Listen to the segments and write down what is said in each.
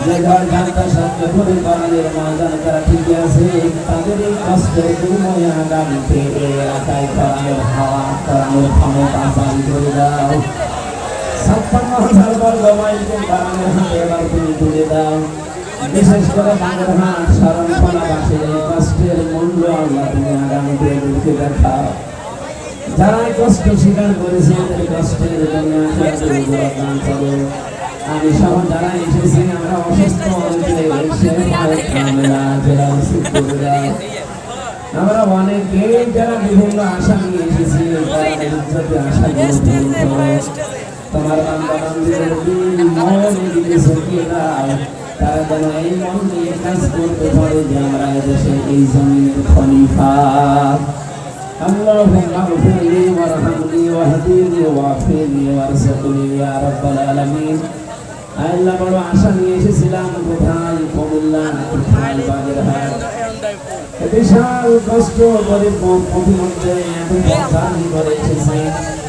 যে ঘর জানতা সত্য করে কোরআনের ময়দানে তারা ঠিক আছে, তাদের এই কষ্টের বিনিময়ে আগামীতে এলাকায় কোরআনের হাওয়া কোরআনের ক্ষমতা জারি করে দাও। ছাপ্পান্ন হাজার বর্গ মাইলকে কোরআনের হাতে এবার তুমি তুলে দাও। বিশেষ করে বাংলাহাট শরণপালাবাসীর এই কষ্টের মূল্য আল্লাহ তুমি আগামীতে এদেরকে দেখাও। যারা কষ্ট স্বীকার করেছে এদের কষ্টের জন্য আমি সহ যারা এসেছি আমরা যারা অসুখ করে দাও আমরা অনেকে যারা বিভিন্ন আশা নিয়ে এসেছি তারা ইজ্জতে আশা তোমার বান্দা বান্দিদের মন দিতেছে কি দাও তারা যেন এই মন নিয়ে কাজ করতে পারে যে আমরা এদেশে এই জমিনের খলিফা اللهم اغفر لي وارحمني واهدني واعفني وارزقني يا رب العالمين আল্লাহ বড় আশা নিয়ে এসেছিলাম কোথায় কুমিল্লা কোথায় বাগেরহাট বিশাল কষ্ট মধ্যে এত করে এসেছে।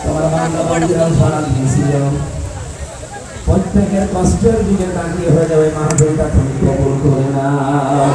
তোমার বাংলা বন্ধুরা সারা দিয়েছিল প্রত্যেকের কষ্টের দিকে তাকিয়ে হয়ে যাবে মাহফিলটা তুমি কবুল করে নাও।